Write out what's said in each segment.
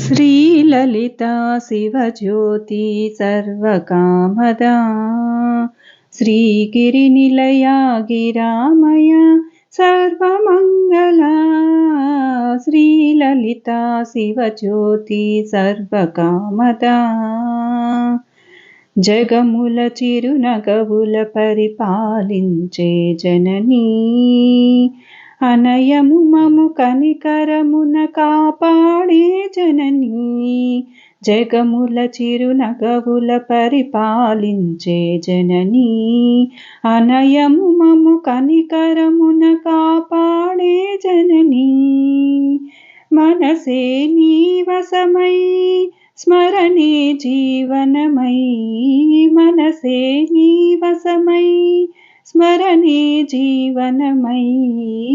श्रीललिता शिवज्योति सर्वकामदा श्रीगिरिनिलया गिरामय सर्वमङ्गला श्रीललिता शिवज्योति सर्वकामदा జగముల చిరునగవుల పరిపాలించే జననీ అనయము మము కనికరమున కాపాడే జననీ. జగముల చిరునగవుల పరిపాలించే జననీ. అనయము మము కనికరమున కాపాడే జననీ. మనసే నీవసమై స్మరణే జీవనమై. మనసే నీవసమై స్మరణే జీవనమై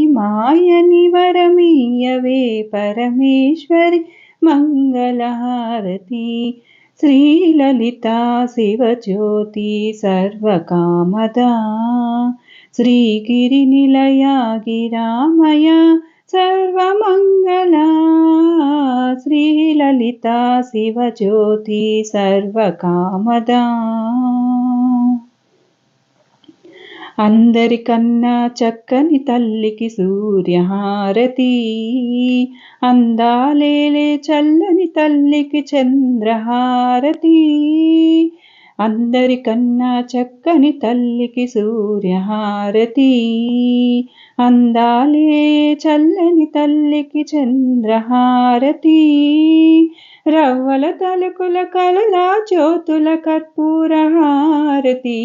మాయని వరమీయవే పరమేశ్వరి మంగళహారతి. శ్రీలలితా శివజ్యోతి సర్వకామదా. శ్రీగిరినిలయా గిరామయ సర్వమంగళ. శ్రీలలితా శివజ్యోతి సర్వకామదా. అందరికన్నా చక్కని తల్లికి సూర్యహారతి. అందాలేలే చల్లని తల్లికి చంద్రహారతి. అందరికన్నా చక్కని తల్లికి సూర్యహారతి. అందాలే చల్లని తల్లికి చంద్రహారతి. రవ్వల తలుకుల కలలా జ్యోతుల కర్పూరహారతి.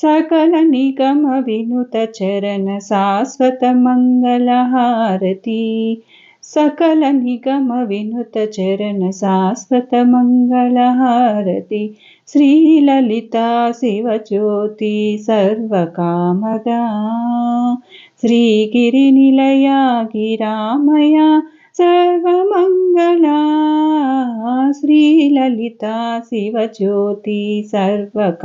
सकलनिगमविनुतचरणशाश्वतमङ्गलहारती। सकलनिगमविनुतचरणशास्वतमङ्गलहारति श्रीललिता शिवज्योति सर्वकामदा। श्रीगिरिनिलया गिरामया सर्वमङ्गला। వినుత చరణ శాశ్వత